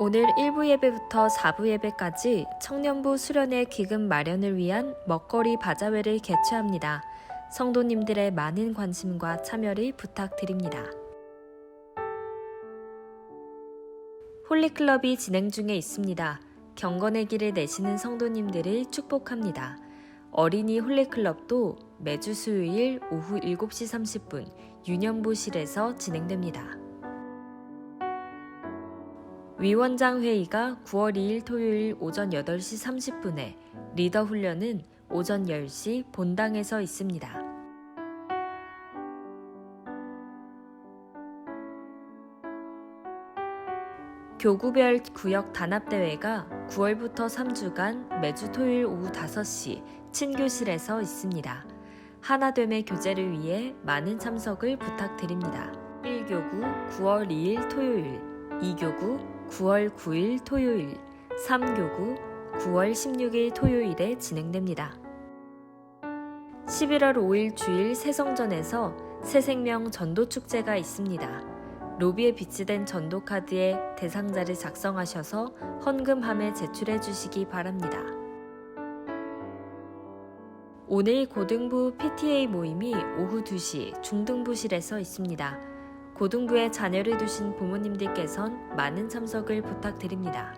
오늘 1부 예배부터 4부 예배까지 청년부 수련회 기금 마련을 위한 먹거리 바자회를 개최합니다. 성도님들의 많은 관심과 참여를 부탁드립니다. 홀리클럽이 진행 중에 있습니다. 경건의 길을 내시는 성도님들을 축복합니다. 어린이 홀리클럽도 매주 수요일 오후 7시 30분 유년부실에서 진행됩니다. 위원장 회의가 9월 2일 토요일 오전 8시 30분에 리더 훈련은 오전 10시 본당에서 있습니다. 교구별 구역 단합대회가 9월부터 3주간 매주 토요일 오후 5시 친교실에서 있습니다. 하나됨의 교제를 위해 많은 참석을 부탁드립니다. 1교구 9월 2일 토요일, 2교구 9월 9일 토요일, 3교구 9월 16일 토요일에 진행됩니다. 11월 5일 주일 새성전에서 새생명 전도 축제가 있습니다. 로비에 비치된 전도 카드에 대상자를 작성하셔서 헌금함에 제출해 주시기 바랍니다. 오늘 고등부 PTA 모임이 오후 2시 중등부실에서 있습니다. 고등부에 자녀를 두신 부모님들께선 많은 참석을 부탁드립니다.